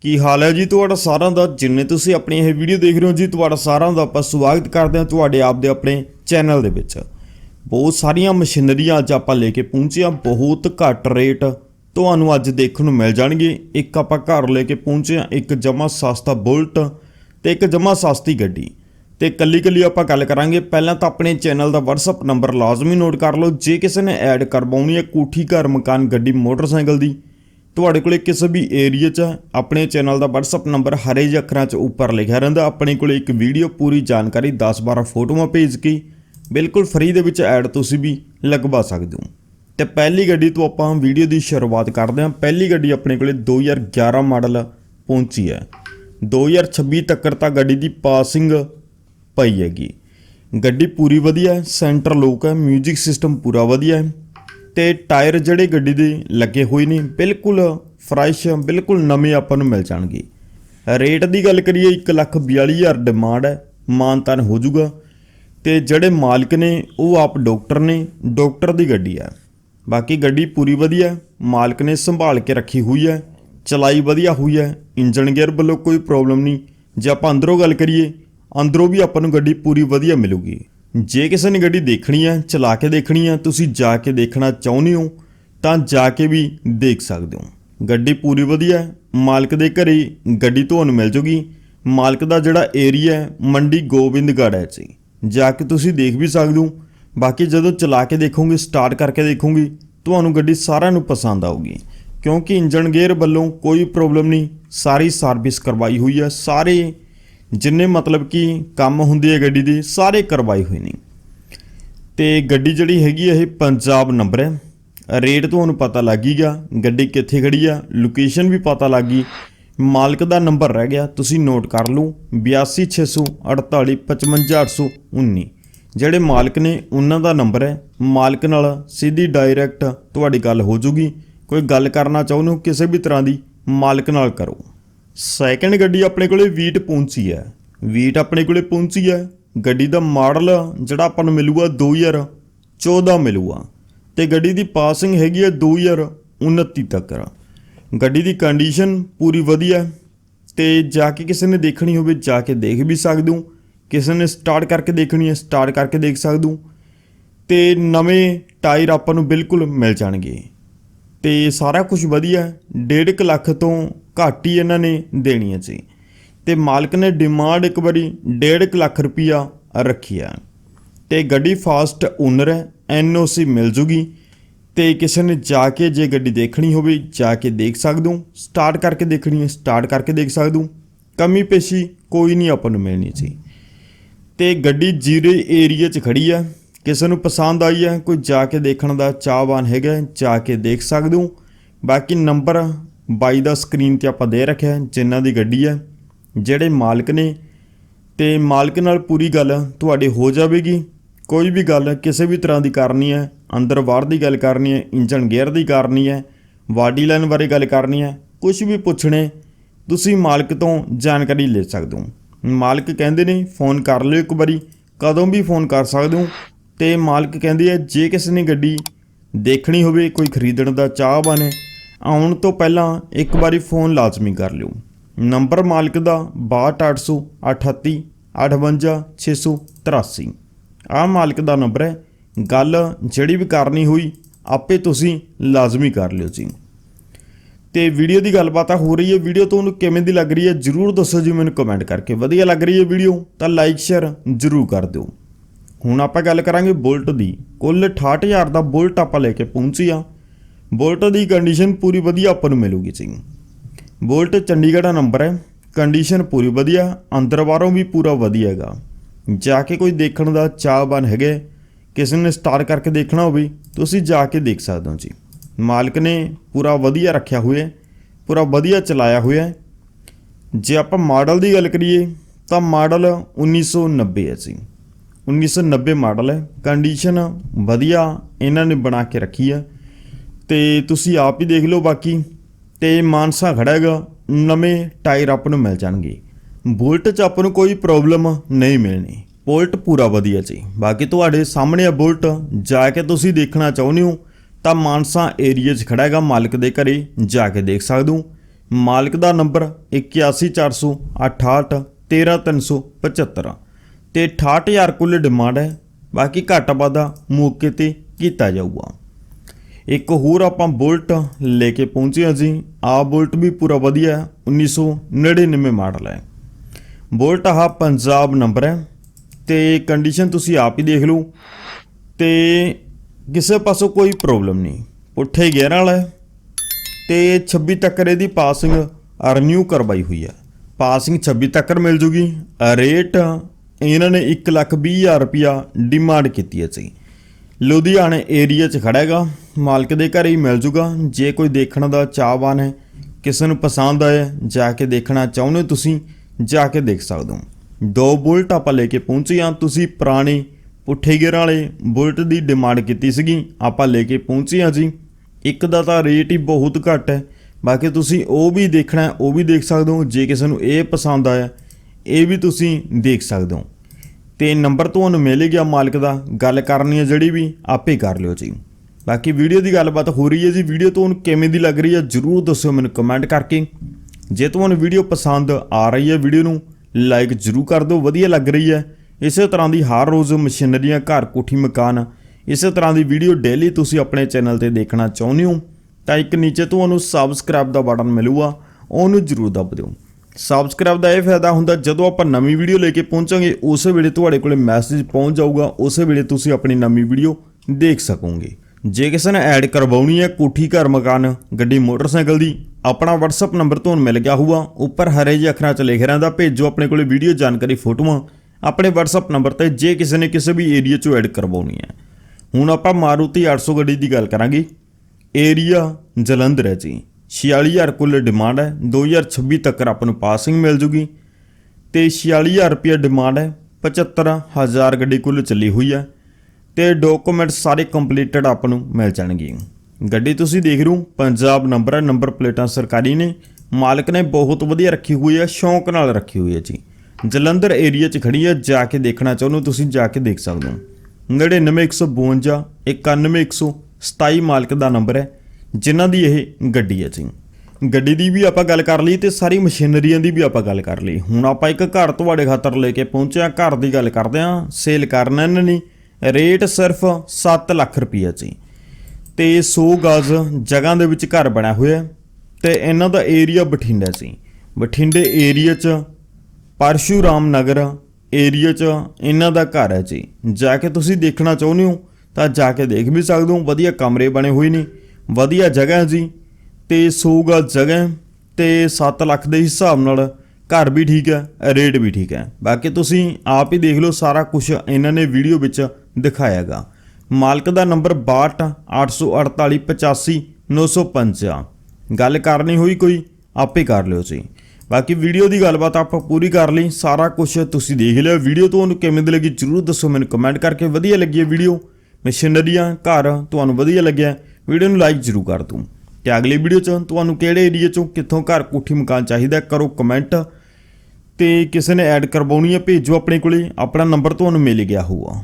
ਕੀ ਹਾਲ ਹੈ ਜੀ ਤੁਹਾਡਾ ਸਾਰਿਆਂ ਦਾ? ਜਿੰਨੇ ਤੁਸੀਂ ਆਪਣੀ ਇਹ ਵੀਡੀਓ ਦੇਖ ਰਹੇ ਹੋ ਜੀ, ਤੁਹਾਡਾ ਸਾਰਿਆਂ ਦਾ ਆਪਾਂ ਸਵਾਗਤ ਕਰਦੇ ਹਾਂ ਤੁਹਾਡੇ ਆਪ ਦੇ ਆਪਣੇ ਚੈਨਲ ਦੇ ਵਿੱਚ। ਬਹੁਤ ਸਾਰੀਆਂ ਮਸ਼ੀਨਰੀਆਂ ਅੱਜ ਆਪਾਂ ਲੈ ਕੇ ਪਹੁੰਚੇ ਹਾਂ। ਬਹੁਤ ਘੱਟ ਰੇਟ ਤੁਹਾਨੂੰ ਅੱਜ ਦੇਖਣ ਨੂੰ ਮਿਲ ਜਾਣਗੇ। ਇੱਕ ਆਪਾਂ ਘਰ ਲੈ ਕੇ ਪਹੁੰਚੇ ਹਾਂ, ਇੱਕ ਜਮਾ ਸਸਤਾ ਬੁਲਟ ਤੇ ਇੱਕ ਜਮਾ ਸਸਤੀ ਗੱਡੀ। ਤੇ ਕੱਲੀ ਕੱਲੀ ਆਪਾਂ ਗੱਲ ਕਰਾਂਗੇ। ਪਹਿਲਾਂ ਤਾਂ ਆਪਣੇ ਚੈਨਲ ਦਾ WhatsApp ਨੰਬਰ ਲਾਜ਼ਮੀ ਨੋਟ ਕਰ ਲਓ। ਜੇ ਕਿਸੇ ਨੇ ਐਡ ਕਰਵਾਉਣੀ ਹੈ ਕੋਠੀ ਘਰ ਮਕਾਨ ਗੱਡੀ ਮੋਟਰਸਾਈਕਲ ਦੀ ਤੁਹਾਡੇ ਕੋਲੇ ਕਿਸੇ ਵੀ ਏਰੀਆ 'ਚ ਹੈ, ਆਪਣੇ ਚੈਨਲ ਦਾ WhatsApp ਨੰਬਰ ਹਰੇ ਜਿਹੇ ਅੱਖਰਾਂ 'ਚ ਉੱਪਰ ਲਿਖਿਆ ਰਹਿੰਦਾ ਆਪਣੇ ਕੋਲੇ ਇੱਕ ਵੀਡੀਓ ਪੂਰੀ ਜਾਣਕਾਰੀ 10-12 ਫੋਟੋਆਂ ਭੇਜ ਕੇ ਬਿਲਕੁਲ ਫ੍ਰੀ ਦੇ ਵਿੱਚ ਐਡ ਤੁਸੀਂ ਵੀ ਲਗਵਾ ਸਕਦੇ ਹੋ। ਤੇ ਪਹਿਲੀ ਗੱਡੀ ਤੋਂ ਆਪਾਂ ਵੀਡੀਓ ਦੀ ਸ਼ੁਰੂਆਤ ਕਰਦੇ ਹਾਂ। ਪਹਿਲੀ ਗੱਡੀ ਆਪਣੇ ਕੋਲੇ 2011 ਮਾਡਲ ਪਹੁੰਚੀ ਹੈ। 2026 ਤੱਕ ਤਾਂ ਗੱਡੀ ਦੀ ਪਾਸਿੰਗ ਪਈ ਹੈਗੀ। ਗੱਡੀ ਪੂਰੀ ਵਧੀਆ ਹੈ ਸੈਂਟਰ ਲੋਕ ਹੈ 뮤직 ਸਿਸਟਮ ਪੂਰਾ ਵਧੀਆ ਹੈ। ਤੇ ਟਾਇਰ ਜਿਹੜੇ ਗੱਡੀ ਦੇ ਲੱਗੇ ਹੋਏ ਨੇ ਬਿਲਕੁਲ ਫਰੈਸ਼ ਬਿਲਕੁਲ ਨਵੇਂ ਆਪਾਂ ਨੂੰ ਮਿਲ ਜਾਣਗੇ। ਰੇਟ ਦੀ ਗੱਲ ਕਰੀਏ 142000 ਡਿਮਾਂਡ ਹੈ, ਮਾਨਤਾਨ ਹੋ ਜਾਊਗਾ। ਤੇ ਜਿਹੜੇ ਮਾਲਕ ਨੇ, ਉਹ ਆਪ ਡਾਕਟਰ ਨੇ ਡਾਕਟਰ ਦੀ ਗੱਡੀ ਹੈ। ਬਾਕੀ ਗੱਡੀ ਪੂਰੀ ਵਧੀਆ ਮਾਲਕ ਨੇ ਸੰਭਾਲ ਕੇ ਰੱਖੀ ਹੋਈ ਹੈ, ਚਲਾਈ ਵਧੀਆ ਹੋਈ ਹੈ ਇੰਜਨ ਗੇਅਰ ਵੱਲੋਂ ਕੋਈ ਪ੍ਰੋਬਲਮ ਨਹੀਂ। ਜੇ ਆਪਾਂ ਅੰਦਰੋਂ ਗੱਲ ਕਰੀਏ, ਅੰਦਰੋਂ ਵੀ ਆਪਾਂ ਨੂੰ ਗੱਡੀ ਪੂਰੀ ਵਧੀਆ ਮਿਲੂਗੀ। ਜੇ ਕਿਸੇ ਨੇ ਗੱਡੀ ਦੇਖਣੀ ਹੈ ਚਲਾ ਕੇ ਦੇਖਣੀ ਹੈ ਤੁਸੀਂ ਜਾ ਕੇ ਦੇਖਣਾ ਚਾਹੁੰਦੇ ਹੋ, ਤਾਂ ਜਾ ਕੇ ਵੀ ਦੇਖ ਸਕਦੇ ਹੋ। ਗੱਡੀ ਪੂਰੀ ਵਧੀਆ ਮਾਲਕ ਦੇ ਘਰੇ ਗੱਡੀ ਤੁਹਾਨੂੰ ਮਿਲ ਜੂਗੀ। ਮਾਲਕ ਦਾ ਜਿਹੜਾ ਏਰੀਆ ਹੈ, ਮੰਡੀ ਗੋਬਿੰਦਗੜ੍ਹ ਹੈ ਜੀ। ਜਾ ਕੇ ਤੁਸੀਂ ਦੇਖ ਵੀ ਸਕਦੇ ਹੋ। ਬਾਕੀ ਜਦੋਂ ਚਲਾ ਕੇ ਦੇਖੋਗੇ, ਸਟਾਰਟ ਕਰਕੇ ਦੇਖੋਗੇ, ਤੁਹਾਨੂੰ ਗੱਡੀ ਸਾਰਿਆਂ ਨੂੰ ਪਸੰਦ ਆਊਗੀ। ਕਿਉਂਕਿ ਇੰਜਨ ਗੇਅਰ ਵੱਲੋਂ ਕੋਈ ਪ੍ਰੋਬਲਮ ਨਹੀਂ, ਸਾਰੀ ਸਰਵਿਸ ਕਰਵਾਈ ਹੋਈ ਹੈ, ਸਾਰੇ ਜਿੰਨੇ ਮਤਲਬ ਕਿ ਕੰਮ ਹੁੰਦੇ ਹੈ ਗੱਡੀ ਦੇ, ਸਾਰੇ ਕਰਵਾਏ ਹੋਏ ਨੇ। ਤੇ ਗੱਡੀ ਜਿਹੜੀ ਹੈਗੀ ਇਹ ਪੰਜਾਬ ਨੰਬਰ ਹੈ। ਰੇਟ ਤੁਹਾਨੂੰ ਪਤਾ ਲੱਗ ਹੀ ਗਿਆ, ਗੱਡੀ ਕਿੱਥੇ ਖੜੀ ਆ ਲੋਕੇਸ਼ਨ ਵੀ ਪਤਾ ਲੱਗ ਗਈ। ਮਾਲਕ ਦਾ ਨੰਬਰ ਰਹਿ ਗਿਆ, ਤੁਸੀਂ ਨੋਟ ਕਰ ਲਓ 8264455819 ਜਿਹੜੇ ਮਾਲਕ ਨੇ, ਉਹਨਾਂ ਦਾ ਨੰਬਰ ਹੈ। ਮਾਲਕ ਨਾਲ ਸਿੱਧੀ ਡਾਇਰੈਕਟ ਤੁਹਾਡੀ ਗੱਲ ਹੋ ਜੂਗੀ। ਕੋਈ ਗੱਲ ਕਰਨਾ ਚਾਹੁੰਦੇ ਹੋ ਕਿਸੇ ਵੀ ਤਰ੍ਹਾਂ ਦੀ, ਮਾਲਕ ਨਾਲ ਕਰੋ। ਸੈਕਿੰਡ ਗੱਡੀ ਆਪਣੇ ਕੋਲੇ ਵੀਟ ਪਹੁੰਚੀ ਹੈ। ਵੀਟ ਆਪਣੇ ਕੋਲੇ ਪਹੁੰਚੀ ਹੈ। ਗੱਡੀ ਦਾ ਮਾਡਲ ਜਿਹੜਾ ਆਪਾਂ ਨੂੰ ਮਿਲੂਗਾ 2014 ਮਿਲੂਗਾ। ਤੇ ਗੱਡੀ ਦੀ ਪਾਸਿੰਗ ਹੈਗੀ ਹੈ 2029 ਤੱਕ। ਗੱਡੀ ਦੀ ਕੰਡੀਸ਼ਨ ਪੂਰੀ ਵਧੀਆ ਹੈ। ਤੇ ਜਾ ਕੇ ਕਿਸੇ ਨੇ ਦੇਖਣੀ ਹੋਵੇ, ਜਾ ਕੇ ਦੇਖ ਵੀ ਸਕਦੇ ਹੋ। ਕਿਸੇ ਨੇ ਸਟਾਰਟ ਕਰਕੇ ਦੇਖਣੀ ਹੈ ਸਟਾਰਟ ਕਰਕੇ ਦੇਖ ਸਕਦੇ ਹੋ। ਤੇ ਨਵੇਂ ਟਾਇਰ ਆਪਾਂ ਨੂੰ ਬਿਲਕੁਲ ਮਿਲ ਜਾਣਗੇ। ਤੇ ਸਾਰਾ ਕੁਝ ਵਧੀਆ ਹੈ। ਡੇਢ ਕੁ ਲੱਖ ਤੋਂ ਘੱਟ ਹੀ ਇਹਨਾਂ ਨੇ ਦੇਣੀ ਹੈ ਜੀ ਤੇ ਮਾਲਕ ਨੇ ਡਿਮਾਂਡ ਇੱਕ ਵਾਰੀ ਡੇਢ ਕੁ ਲੱਖ ਰੁਪਈਆ ਰੱਖੀ ਆ ਤੇ ਗੱਡੀ ਫਾਸਟ ਓਨਰ ਹੈ ਐਨਓਸੀ ਮਿਲ ਜੂਗੀ। ਤੇ ਕਿਸੇ ਨੇ ਜਾ ਕੇ ਜੇ ਗੱਡੀ ਦੇਖਣੀ ਹੋਵੇ, ਜਾ ਕੇ ਦੇਖ ਸਕਦੇ। ਸਟਾਰਟ ਕਰਕੇ ਦੇਖਣੀ ਹੈ ਸਟਾਰਟ ਕਰਕੇ ਦੇਖ ਸਕਦੇ। ਕਮੀ ਪੇਸ਼ੀ ਕੋਈ ਨਹੀਂ ਆਪਾਂ ਨੂੰ ਮਿਲਣੀ ਸੀ। ਤੇ ਗੱਡੀ ਜੀਰੇ ਏਰੀਆ 'ਚ ਖੜੀ ਆ ਕਿਸੇ ਨੂੰ ਪਸੰਦ ਆਈ ਹੈ, ਕੋਈ ਜਾ ਕੇ ਦੇਖਣ ਦਾ ਚਾਹਵਾਨ ਹੈਗਾ ਜਾ ਕੇ ਦੇਖ ਸਕਦੇ। ਬਾਕੀ ਨੰਬਰ ਬਾਈ ਦਾ ਸਕਰੀਨ ਤੇ ਆਪਾਂ ਦੇ ਰੱਖਿਆ ਹੈ, ਜਿਨ੍ਹਾਂ ਦੀ ਗੱਡੀ ਹੈ ਜਿਹੜੇ ਮਾਲਕ ਨੇ। ਤੇ ਮਾਲਕ ਨਾਲ ਪੂਰੀ ਗੱਲ ਤੁਹਾਡੀ ਹੋ ਜਾਵੇਗੀ। ਕੋਈ ਵੀ ਗੱਲ ਕਿਸੇ ਵੀ ਤਰ੍ਹਾਂ ਦੀ ਕਰਨੀ ਹੈ ਅੰਦਰ ਬਾਹਰ ਦੀ ਗੱਲ ਕਰਨੀ ਹੈ ਇੰਜਨ ਗੇਅਰ ਦੀ ਕਰਨੀ ਹੈ ਬਾਡੀ ਲਾਈਨ ਬਾਰੇ ਗੱਲ ਕਰਨੀ ਹੈ ਕੁਝ ਵੀ ਪੁੱਛਣੇ ਤੁਸੀਂ ਮਾਲਕ ਤੋਂ ਜਾਣਕਾਰੀ ਲੈ ਸਕਦੇ ਹੋ। ਮਾਲਕ ਕਹਿੰਦੇ ਨੇ ਫੋਨ ਕਰ ਲਿਓ ਇੱਕ ਵਾਰੀ ਕਦੋਂ ਵੀ ਫੋਨ ਕਰ ਸਕਦੇ ਹੋ। ਤੇ ਮਾਲਕ ਕਹਿੰਦੇ ਹੈ ਜੇ ਕਿਸੇ ਨੇ ਗੱਡੀ ਦੇਖਣੀ ਹੋਵੇ ਕੋਈ ਖਰੀਦਣ ਦਾ ਚਾਹਵਾਨ ਹੈ ਆਉਣ ਤੋਂ ਪਹਿਲਾਂ ਇੱਕ ਵਾਰੀ ਫੋਨ ਲਾਜ਼ਮੀ ਕਰ ਲਿਓ। ਨੰਬਰ ਮਾਲਕ ਦਾ 62838 58683 ਆ ਮਾਲਕ ਦਾ ਨੰਬਰ ਹੈ। ਗੱਲ ਜਿਹੜੀ ਵੀ ਕਰਨੀ ਹੋਈ, ਆਪੇ ਤੁਸੀਂ ਲਾਜ਼ਮੀ ਕਰ ਲਿਓ ਜੀ। ਤੇ ਵੀਡੀਓ ਦੀ ਗੱਲਬਾਤ ਆ, ਹੋ ਰਹੀ ਹੈ। ਵੀਡੀਓ ਤੁਹਾਨੂੰ ਕਿਵੇਂ ਦੀ ਲੱਗ ਰਹੀ ਹੈ, ਜਰੂਰ ਦੱਸੋ ਜੀ ਮੈਨੂੰ ਕਮੈਂਟ ਕਰਕੇ। ਵਧੀਆ ਲੱਗ ਰਹੀ ਹੈ ਵੀਡੀਓ, ਤਾਂ ਲਾਈਕ ਸ਼ੇਅਰ ਜਰੂਰ ਕਰ ਦਿਓ। ਹੁਣ ਆਪਾਂ ਗੱਲ ਕਰਾਂਗੇ ਬੁਲਟ ਦੀ। ਕੁੱਲ 68000 ਦਾ ਬੁਲਟ ਆਪਾਂ ਲੈ ਕੇ ਪਹੁੰਚੀ ਆ ਬੋਲਟ ਦੀ ਕੰਡੀਸ਼ਨ ਪੂਰੀ ਵਧੀਆ ਆਪਾਂ ਨੂੰ ਮਿਲੂਗੀ ਜੀ। ਬੋਲਟ ਚੰਡੀਗੜ੍ਹ ਦਾ ਨੰਬਰ ਹੈ। ਕੰਡੀਸ਼ਨ ਪੂਰੀ ਵਧੀਆ, ਅੰਦਰ ਬਾਹਰੋਂ ਵੀ ਪੂਰਾ ਵਧੀਆ ਹੈਗਾ। ਜਾ ਕੇ ਕੋਈ ਦੇਖਣ ਦਾ ਚਾਹਵਾਨ ਹੈਗੇ, ਕਿਸੇ ਨੇ ਸਟਾਰ ਕਰਕੇ ਦੇਖਣਾ ਹੋਵੇ, ਤੁਸੀਂ ਜਾ ਕੇ ਦੇਖ ਸਕਦੇ ਹੋ ਜੀ। ਮਾਲਕ ਨੇ ਪੂਰਾ ਵਧੀਆ ਰੱਖਿਆ ਹੋਇਆ ਪੂਰਾ ਵਧੀਆ ਚਲਾਇਆ ਹੋਇਆ ਜੇ ਆਪਾਂ ਮਾਡਲ ਦੀ ਗੱਲ ਕਰੀਏ, ਤਾਂ ਮਾਡਲ 1990 ਹੈ ਜੀ। 1990 ਮਾਡਲ ਹੈ। ਕੰਡੀਸ਼ਨ ਵਧੀਆ, ਇਹਨਾਂ ਨੇ ਬਣਾ ਕੇ ਰੱਖੀ ਹੈ। ਤੇ ਤੁਸੀਂ ਆਪ ਹੀ ਦੇਖ ਲਓ ਬਾਕੀ। ਤੇ ਮਾਨਸਾ ਖੜਾ ਹੈਗਾ ਨਵੇਂ ਟਾਇਰ ਆਪ ਨੂੰ ਮਿਲ ਜਾਣਗੇ। ਬੁਲਟ 'ਚ ਆਪਾਂ ਨੂੰ ਕੋਈ ਪ੍ਰੋਬਲਮ ਨਹੀਂ ਮਿਲਣੀ। ਬੁਲਟ ਪੂਰਾ ਵਧੀਆ ਜੀ। ਬਾਕੀ ਤੁਹਾਡੇ ਸਾਹਮਣੇ ਆ ਬੁਲਟ, ਜਾ ਕੇ ਤੁਸੀਂ ਦੇਖਣਾ ਚਾਹੁੰਦੇ ਹੋ, ਤਾਂ ਮਾਨਸਾ ਏਰੀਆ 'ਚ ਖੜਾ ਹੈਗਾ ਮਾਲਕ ਦੇ ਘਰੇ ਜਾ ਕੇ ਦੇਖ ਸਕਦੇ ਹੋ। ਮਾਲਕ ਦਾ ਨੰਬਰ 81468 13375 ਤੇ 68000 ਕੁੱਲ ਡਿਮਾਂਡ ਹੈ। ਬਾਕੀ ਘੱਟ ਵਾਧਾ ਮੌਕੇ ਤੇ ਕੀਤਾ ਜਾਊਗਾ। ਇੱਕ ਹੋਰ ਆਪਾਂ ਬੁਲਟ ਲੈ ਕੇ ਪਹੁੰਚੇ ਹਾਂ ਜੀ। ਆ ਬੁਲਟ ਵੀ ਪੂਰਾ ਵਧੀਆ ਹੈ 1999 ਮਾਡਲ ਹੈ। ਬੁਲਟ ਆਹ ਪੰਜਾਬ ਨੰਬਰ ਹੈ ਤੇ ਕੰਡੀਸ਼ਨ ਤੁਸੀਂ ਆਪ ਹੀ ਦੇਖ ਲਓ। ਤੇ ਕਿਸੇ ਪਾਸੋਂ ਕੋਈ ਪ੍ਰੋਬਲਮ ਨਹੀਂ। ਪੁੱਠੇ ਗੇਅਰ ਵਾਲਾ ਹੈ ਤੇ 26 ਤੱਕ ਇਹਦੀ ਪਾਸਿੰਗ ਰਿਨਿਊ ਕਰਵਾਈ ਹੋਈ ਹੈ। ਪਾਸਿੰਗ 26 ਤੱਕ ਮਿਲ ਜੂਗੀ। ਰੇਟ ਇਹਨਾਂ ਨੇ 120000 ਰੁਪਿਆ ਡਿਮਾਂਡ ਕੀਤੀ ਹੈ ਜੀ। ਲੁਧਿਆਣੇ ਏਰੀਆ 'ਚ ਖੜਾ ਹੈਗਾ। ਮਾਲਕ ਦੇ ਘਰ ਹੀ ਮਿਲ ਜੂਗਾ। ਜੇ ਕੋਈ ਦੇਖਣ ਦਾ ਚਾਹਵਾਨ ਹੈ, ਕਿਸੇ ਨੂੰ ਪਸੰਦ ਆਇਆ ਜਾ ਕੇ ਦੇਖਣਾ ਚਾਹੁੰਦੇ ਹੋ ਤੁਸੀਂ, ਜਾ ਕੇ ਦੇਖ ਸਕਦੇ ਹੋ। ਦੋ ਬੁਲਟ ਆਪਾਂ ਲੈ ਕੇ ਪਹੁੰਚੇ ਹਾਂ। ਤੁਸੀਂ ਪੁਰਾਣੇ ਪੁੱਠੇ ਗੇਅਰਾਂ ਵਾਲੇ ਬੁਲਟ ਦੀ ਡਿਮਾਂਡ ਕੀਤੀ ਸੀਗੀ। ਆਪਾਂ ਲੈ ਕੇ ਪਹੁੰਚੇ ਹਾਂ ਜੀ। ਇੱਕ ਦਾ ਤਾਂ ਰੇਟ ਹੀ ਬਹੁਤ ਘੱਟ ਹੈ। ਬਾਕੀ ਤੁਸੀਂ ਉਹ ਵੀ ਦੇਖਣਾ ਉਹ ਵੀ ਦੇਖ ਸਕਦੇ ਹੋ। ਜੇ ਕਿਸੇ ਨੂੰ ਇਹ ਪਸੰਦ ਆਇਆ, ਇਹ ਵੀ ਤੁਸੀਂ ਦੇਖ ਸਕਦੇ ਹੋ। ਤੇ ਨੰਬਰ ਤੁਹਾਨੂੰ ਮਿਲ ਗਿਆ ਮਾਲਕ ਦਾ। ਗੱਲ ਕਰਨੀ ਹੈ ਜਿਹੜੀ ਵੀ, ਆਪੇ ਕਰ ਲਿਓ ਜੀ। ਬਾਕੀ ਵੀਡੀਓ ਦੀ ਗੱਲਬਾਤ ਹੋ ਰਹੀ ਹੈ ਜੀ। ਵੀਡੀਓ ਤੁਹਾਨੂੰ ਕਿਵੇਂ ਦੀ ਲੱਗ ਰਹੀ ਹੈ ਜਰੂਰ ਦੱਸਿਓ ਮੈਨੂੰ ਕਮੈਂਟ ਕਰਕੇ। ਜੇ ਤੁਹਾਨੂੰ ਵੀਡੀਓ ਪਸੰਦ ਆ ਰਹੀ ਹੈ ਵੀਡੀਓ ਨੂੰ ਲਾਈਕ ਜਰੂਰ ਕਰ ਦਿਓ, ਵਧੀਆ ਲੱਗ ਰਹੀ ਹੈ। ਇਸੇ ਤਰ੍ਹਾਂ ਦੀ ਹਰ ਰੋਜ਼ ਮਸ਼ੀਨਰੀਆਂ, ਘਰ ਕੋਠੀ, ਮਕਾਨ, ਇਸੇ ਤਰ੍ਹਾਂ ਦੀ ਵੀਡੀਓ ਡੇਲੀ ਤੁਸੀਂ ਆਪਣੇ ਚੈਨਲ ਤੇ ਦੇਖਣਾ ਚਾਹੁੰਦੇ ਹੋ, ਤਾਂ ਇੱਕ ਨੀਚੇ ਤੁਹਾਨੂੰ ਸਬਸਕ੍ਰਾਈਬ ਦਾ ਬਟਨ ਮਿਲੂਗਾ, ਉਹਨੂੰ ਜਰੂਰ ਦਬ ਦਿਓ। ਸਬਸਕ੍ਰਾਈਬ ਦਾ ਇਹ ਫਾਇਦਾ ਹੁੰਦਾ, ਜਦੋਂ ਆਪਾਂ ਨਵੀਂ ਵੀਡੀਓ ਲੈ ਕੇ ਪਹੁੰਚਾਂਗੇ, ਉਸੇ ਵੇਲੇ ਤੁਹਾਡੇ ਕੋਲੇ ਮੈਸੇਜ ਪਹੁੰਚ ਜਾਊਗਾ, ਉਸੇ ਵੇਲੇ ਤੁਸੀਂ ਆਪਣੀ ਨਵੀਂ ਵੀਡੀਓ ਦੇਖ ਸਕੋਗੇ। ਜੇ ਕਿਸੇ ਨੇ ਐਡ ਕਰਵਾਉਣੀ ਹੈ ਕੋਠੀ, ਘਰ, ਮਕਾਨ, ਗੱਡੀ, ਮੋਟਰਸਾਈਕਲ ਦੀ, ਆਪਣਾ WhatsApp ਨੰਬਰ ਤੁਹਾਨੂੰ ਮਿਲ ਗਿਆ ਹੋਊਗਾ। ਉੱਪਰ ਹਰੇ ਜਿਹੇ ਅੱਖਰਾਂ 'ਚ ਲਿਖ ਰਹਿੰਦਾ, ਭੇਜੋ ਆਪਣੇ ਕੋਲੇ ਵੀਡੀਓ ਜਾਣਕਾਰੀ ਫੋਟੋਆਂ। ਆਪਣੇ WhatsApp ਨੰਬਰ ਤੇ ਜੇ ਕਿਸੇ ਨੇ ਕਿਸੇ ਵੀ ਏਰੀਆ 'ਚੋਂ ਐਡ ਕਰਵਾਉਣੀ ਹੈ। ਹੁਣ ਆਪਾਂ ਮਾਰੂਤੀ 800 ਗੱਡੀ ਦੀ ਗੱਲ ਕਰਾਂਗੇ। ਏਰੀਆ ਜਲੰਧਰ ਹੈ ਜੀ। 46000 ਕੁੱਲ ਡਿਮਾਂਡ ਹੈ। 2026 ਤੱਕ ਆਪਾਂ ਨੂੰ ਪਾਸਿੰਗ ਮਿਲ ਜੂਗੀ। ਤੇ 46000 ਰੁਪਏ ਡਿਮਾਂਡ ਹੈ। 75000 ਗੱਡੀ ਕੁੱਲ ਚੱਲੀ ਹੋਈ ਹੈ। ਤੇ ਡਾਕੂਮੈਂਟ ਸਾਰੇ ਕੰਪਲੀਟਡ ਆਪ ਨੂੰ ਮਿਲ ਜਾਣਗੇ। ਗੱਡੀ ਤੁਸੀਂ ਦੇਖ ਰਹੇ ਹੋ, ਪੰਜਾਬ ਨੰਬਰ ਹੈ, ਨੰਬਰ ਪਲੇਟਾਂ ਸਰਕਾਰੀ ਨੇ। ਮਾਲਕ ਨੇ ਬਹੁਤ ਵਧੀਆ ਰੱਖੀ ਹੋਈ ਹੈ, ਸ਼ੌਂਕ ਨਾਲ ਰੱਖੀ ਹੋਈ ਹੈ ਜੀ। ਜਲੰਧਰ ਏਰੀਆ 'ਚ ਖੜੀ ਹੈ, ਜਾ ਕੇ ਦੇਖਣਾ ਚਾਹੁੰਦੇ ਹੋ, ਤੁਸੀਂ ਜਾ ਕੇ ਦੇਖ ਸਕਦੇ ਹੋ। 99152 91127 ਮਾਲਕ ਦਾ ਨੰਬਰ ਹੈ, ਜਿਨ੍ਹਾਂ ਦੀ ਇਹ ਗੱਡੀ ਹੈ ਜੀ। ਗੱਡੀ ਦੀ ਵੀ ਆਪਾਂ ਗੱਲ ਕਰ ਲਈ ਤੇ ਸਾਰੀ ਮਸ਼ੀਨਰੀਆਂ ਦੀ ਵੀ ਆਪਾਂ ਗੱਲ ਕਰ ਲਈ। ਹੁਣ ਆਪਾਂ ਇੱਕ ਘਰ ਤੁਹਾਡੇ ਖਾਤਰ ਲੈ ਕੇ ਪਹੁੰਚਿਆ ਘਰ ਦੀ ਗੱਲ ਕਰਦੇ ਹਾਂ। ਸੇਲ ਕਰਨਾ ਇਹਨਾਂ ਨੇ ਰੇਟ ਸਿਰਫ 7 ਲੱਖ ਰੁਪਈਆ ਜੀ। ਤੇ 100 ਗਜ਼ ਜਗ੍ਹਾ ਦੇ ਵਿੱਚ ਘਰ ਬਣਿਆ ਹੋਇਆ ਹੈ ਤੇ ਇਹਨਾਂ ਦਾ ਏਰੀਆ ਬਠਿੰਡਾ ਸੀ ਬਠਿੰਡੇ ਏਰੀਆ 'ਚ ਪਰਸ਼ੂਰਾਮ ਨਗਰ ਏਰੀਆ 'ਚ ਇਹਨਾਂ ਦਾ ਘਰ ਹੈ ਜੀ। ਜਾ ਕੇ ਤੁਸੀਂ ਦੇਖਣਾ ਚਾਹੁੰਦੇ ਹੋ ਤਾਂ ਜਾ ਕੇ ਦੇਖ ਵੀ ਸਕਦੇ ਹੋ, ਵਧੀਆ ਕਮਰੇ ਬਣੇ ਹੋਏ ਨੇ, ਵਧੀਆ ਜਗ੍ਹਾ ਜੀ। ਤੇ 100 ਗਜ਼ ਜਗ੍ਹਾ ਹੈ ਤੇ 7 ਲੱਖ ਦੇ ਹਿਸਾਬ ਨਾਲ ਘਰ ਵੀ ਠੀਕ ਹੈ, ਰੇਟ ਵੀ ਠੀਕ ਹੈ। ਬਾਕੀ ਤੁਸੀਂ ਆਪ ਹੀ ਦੇਖ ਲਓ ਸਾਰਾ ਕੁਝ ਇਹਨਾਂ ਨੇ ਵੀਡੀਓ ਵਿੱਚ ਦਿਖਾਇਆਗਾ। ਮਾਲਕ ਦਾ ਨੰਬਰ 62 848 85 905 ਗੱਲ ਕਰਨੀ ਹੋਈ ਕੋਈ, ਆਪੇ ਕਰ ਲਿਓ ਜੀ ਬਾਕੀ ਵੀਡੀਓ ਦੀ ਗੱਲਬਾਤ ਆਪਾਂ ਪੂਰੀ ਕਰ ਲਈ। ਸਾਰਾ ਕੁਝ ਤੁਸੀਂ ਦੇਖ ਲਿਆ ਵੀਡੀਓ ਤੁਹਾਨੂੰ ਕਿਵੇਂ ਦੀ ਲੱਗੀ ਜਰੂਰ ਦੱਸੋ। ਮੈਨੂੰ ਕਮੈਂਟ ਕਰਕੇ ਵਧੀਆ ਲੱਗੀ ਹੈ ਵੀਡੀਓ। ਮਸ਼ੀਨਰੀਆਂ ਘਰ, ਤੁਹਾਨੂੰ ਵਧੀਆ ਲੱਗਿਆ। ਵੀਡੀਓ ਨੂੰ ਲਾਈਕ ਜਰੂਰ ਕਰ ਦੂੰ। ਤੇ ਅਗਲੀ ਵੀਡੀਓ 'ਚ ਤੁਹਾਨੂੰ ਕਿਹੜੇ ਏਰੀਆ 'ਚੋਂ ਕਿੱਥੋਂ ਘਰ ਕੋਠੀ ਮਕਾਨ ਚਾਹੀਦਾ ਕਰੋ ਕਮੈਂਟ ਤੇ ਕਿਸੇ ਨੇ ਐਡ ਕਰਵਾਉਣੀ ਹੈ, ਭੇਜੋ ਆਪਣੇ ਕੋਲੇ। ਆਪਣਾ ਨੰਬਰ ਤੁਹਾਨੂੰ ਮਿਲ ਗਿਆ ਹੋਊਗਾ।